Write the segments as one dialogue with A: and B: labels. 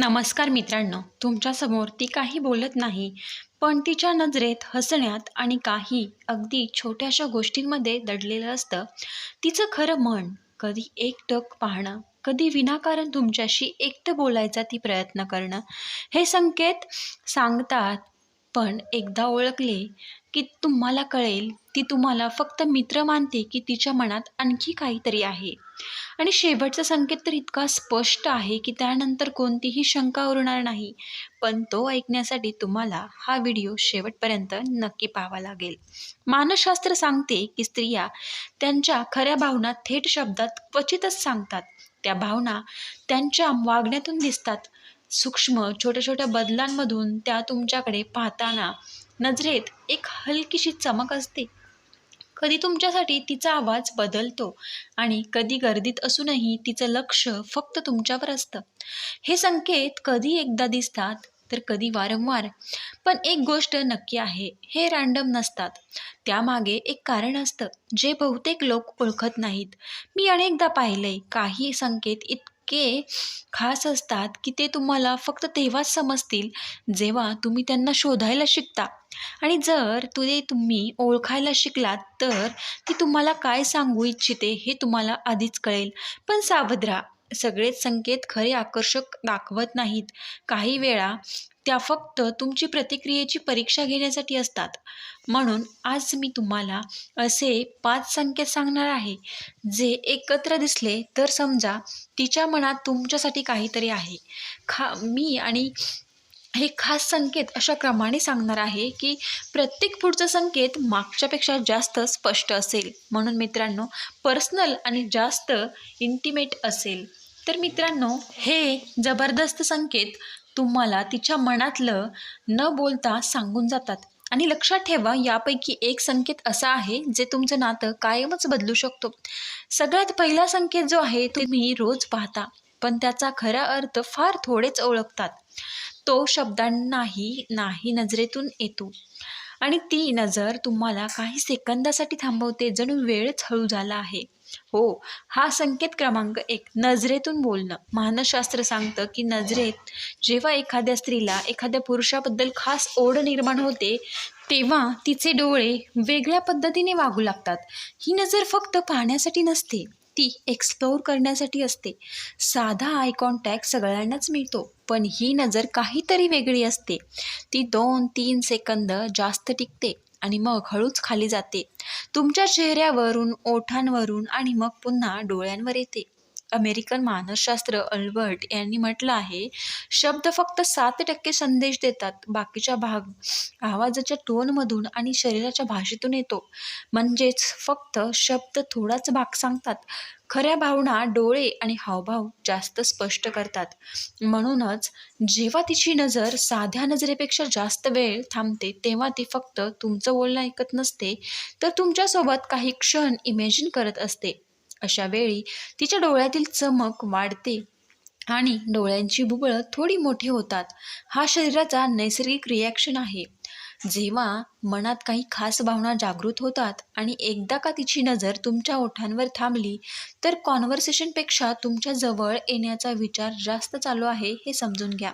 A: नमस्कार मित्रांनो तुमच्यासमोर ती काही बोलत नाही पण तिच्या नजरेत हसण्यात आणि काही अगदी छोट्याशा गोष्टींमध्ये दडलेलं असतं. तिचं खरं मन कधी एकटक पाहणं कधी विनाकारण तुमच्याशी एकटं बोलायचा ती प्रयत्न करणं हे संकेत सांगतात पण एकदा ओळखले की तुम्हाला कळेल ती तुम्हाला फक्त मित्र मानते की तिच्या मनात आणखी काहीतरी आहे. आणि शेवटचा संकेत तर इतका स्पष्ट आहे की त्यानंतर कोणतीही शंका उरणार नाही पण तो ऐकण्यासाठी तुम्हाला हा व्हिडिओ शेवटपर्यंत नक्की पाहावा लागेल. मानसशास्त्र सांगते की स्त्रिया त्यांच्या खऱ्या भावना थेट शब्दात क्वचितच सांगतात. त्या भावना त्यांच्या वागण्यातून दिसतात. सूक्ष्म छोट्या छोट्या बदलांमधून त्या तुमच्याकडे पाहताना नजरेत एक हलकीशी चमक असते. कधी तुमच्यासाठी तिचा आवाज बदलतो आणि कधी गर्दीत असूनही तिचं लक्ष फक्त तुमच्यावर असतं. हे संकेत कधी एकदा दिसतात तर कधी वारंवार. पण एक गोष्ट नक्की आहे हे रँडम नसतात. त्यामागे एक कारण असतं जे बहुतेक लोक ओळखत नाहीत. मी अनेकदा पाहिलंय काही संकेत इतके खास असतात की ते तुम्हाला फक्त तेव्हाच समजतील जेव्हा तुम्ही त्यांना शोधायला शिकता. आणि जर तुझे तुम्ही ओळखायला शिकलात तर ती तुम्हाला काय सांगू इच्छिते हे तुम्हाला आधीच कळेल. पण सावध राहा. सगळेच संकेत खरे आकर्षक दाखवत नाहीत. काही वेळा त्या फक्त तुमची प्रतिक्रियेची परीक्षा घेण्यासाठी असतात. म्हणून आज मी तुम्हाला असे पाच संकेत सांगणार आहे जे एकत्र दिसले तर समजा तिच्या मनात तुमच्यासाठी काहीतरी आहे. खा मी आणि हे खास संकेत अशा क्रमाने सांगणार आहे की प्रत्येक पुढचा संकेत मागच्यापेक्षा जास्त स्पष्ट असेल. म्हणून मित्रांनो पर्सनल आणि जास्त इंटिमेट असेल. तर मित्रांनो हे जबरदस्त संकेत तुम्हाला तिच्या मनातलं न बोलता सांगून जातात. आणि लक्षात ठेवा यापैकी एक संकेत असा आहे जे तुमचं नातं कायमच बदलू शकतो. सगळ्यात पहिला संकेत जो आहे तुम्ही रोज पाहता. पण त्याचा खरा अर्थ फार थोडेच ओळखतात. तो शब्दांनाही नाही नजरेतून येतो. आणि ती नजर तुम्हाला काही सेकंदासाठी थांबवते जणू वेळच हळू झाला आहे. हो हा संकेत क्रमांक एक नजरेतून बोलणं. मानसशास्त्र सांगतं की नजरेत जेव्हा एखाद्या स्त्रीला एखाद्या पुरुषाबद्दल खास ओढ निर्माण होते तेव्हा तिचे डोळे वेगळ्या पद्धतीने वागू लागतात. ही नजर फक्त पाहण्यासाठी नसते ती एक्सप्लोअर करण्यासाठी असते. साधा आय कॉन्टॅक्ट सगळ्यांनाच मिळतो पण ही नजर काहीतरी वेगळी असते. ती दोन तीन सेकंद जास्त टिकते. आणि मग हळूच खाली जाते. तुमच्या चेहऱ्यावरून ओठांवरून आणि मग पुन्हा डोळ्यांवर येते. अमेरिकन मानसशास्त्र अल्बर्ट यांनी म्हटलं आहे शब्द फक्त सात टक्के संदेश देतात. बाकीच्या भाग आवाजाच्या टोनमधून आणि शरीराच्या भाषेतून येतो. म्हणजेच फक्त शब्द थोडाच भाग सांगतात. खऱ्या भावना डोळे आणि हावभाव जास्त स्पष्ट करतात. म्हणूनच जेव्हा तिची नजर साध्या नजरेपेक्षा जास्त वेळ थांबते तेव्हा ती फक्त तुमचं बोलणं ऐकत नसते तर तुमच्यासोबत काही क्षण इमॅजिन करत असते. अशा वेळी तिच्या डोळ्यातील चमक वाढते आणि डोळ्यांची बुबळं थोडी मोठी होतात. हा शरीराचा नैसर्गिक रिॲक्शन आहे. जेव्हा मनात काही खास भावना जागृत होतात आणि एकदा का तिची नजर तुमच्या ओठांवर थांबली तर कॉन्व्हर्सेशनपेक्षा तुमच्या जवळ येण्याचा विचार जास्त चालू आहे हे समजून घ्या.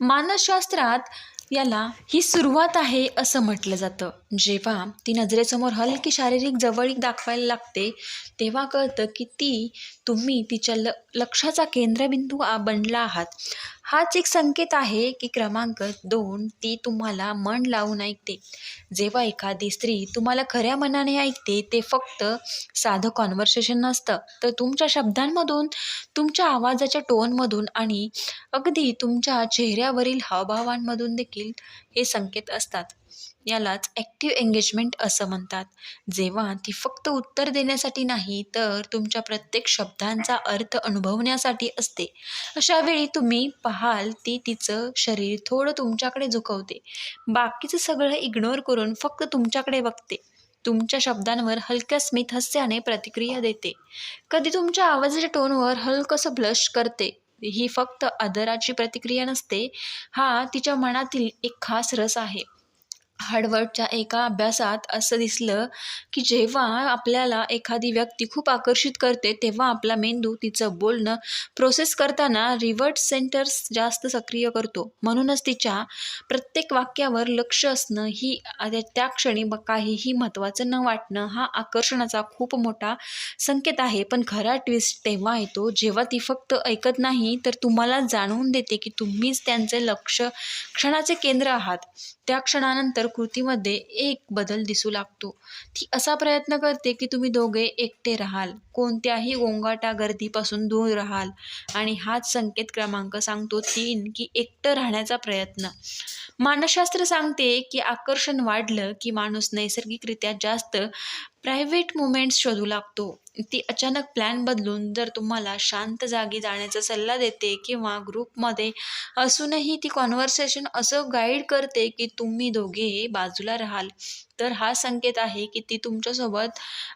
A: मानसशास्त्रात याला ही सुरुवात आहे असं म्हटलं जातं. जेव्हा ती नजरेसमोर हलकी शारीरिक जवळीक दाखवायला लागते तेव्हा कळतं की ती तुम्ही तिच्या ल लक्षाचा केंद्रबिंदू बनला आहात. हाच एक संकेत आहे की क्रमांक दोन ती तुम्हाला मन लावून ऐकते. जेव्हा एखादी स्त्री तुम्हाला खऱ्या मनाने ऐकते ते फक्त साधं कॉन्व्हर्सेशन नसतं. तर तुमच्या शब्दांमधून तुमच्या आवाजाच्या टोनमधून आणि अगदी तुमच्या चेहऱ्यावरील हावभावांमधून देखील हे संकेत असतात. यालाच ॲक्टिव्ह एंगेजमेंट असं म्हणतात. जेव्हा ती फक्त उत्तर देण्यासाठी नाही तर तुमच्या प्रत्येक शब्दांचा अर्थ अनुभवण्यासाठी असते. अशा वेळी तुम्ही पाहाल ती तिचं शरीर थोडं तुमच्याकडे झुकवते. बाकीचं सगळं इग्नोर करून फक्त तुमच्याकडे बघते. तुमच्या शब्दांवर हलक्या स्मित हास्याने प्रतिक्रिया देते. कधी तुमच्या आवाजाच्या टोनवर हलकंसं ब्लश करते. ही फक्त आदराची प्रतिक्रिया नसते. हा तिच्या मनातील एक खास रस आहे. हार्वर्डच्या एका अभ्यासात असं दिसलं की जेव्हा आपल्याला एखादी व्यक्ती खूप आकर्षित करते तेव्हा आपला मेंदू तिचं बोलणं प्रोसेस करताना रिवर्ट सेंटर्स जास्त सक्रिय करतो. म्हणूनच तिच्या प्रत्येक वाक्यावर लक्ष असणं ही त्या क्षणी काहीही महत्त्वाचं न वाटणं हा आकर्षणाचा खूप मोठा संकेत आहे. पण खरा ट्विस्ट तेव्हा येतो जेव्हा ती फक्त ऐकत नाही तर तुम्हाला जाणवून देते की तुम्हीच त्यांचे लक्ष क्षणाचे केंद्र आहात. त्या क्षणानंतर कृतीमध्ये एक बदल दिसू लागतो. ती असा प्रयत्न करते की तुम्ही दोघे एकटे राहाल. कोणत्याही गोंगाटा गर्दीपासून दूर राहाल. आणि हाच संकेत क्रमांक सांगतो तीन की एकटं राहण्याचा प्रयत्न. मानसशास्त्र सांगते की आकर्षण वाढलं की माणूस नैसर्गिकरित्या जास्त प्रायव्हेट मुमेंट्स शोधू लागतो. ती अचानक प्लॅन बदलून जर तुम्हाला शांत जागी जाण्याचा सल्ला देते किंवा ग्रुपमध्ये असूनही ती कॉन्व्हर्सेशन असं गाईड करते की तुम्ही दोघे बाजूला राहाल. तर हा संकेत आहे की ती तुमच्यासोबत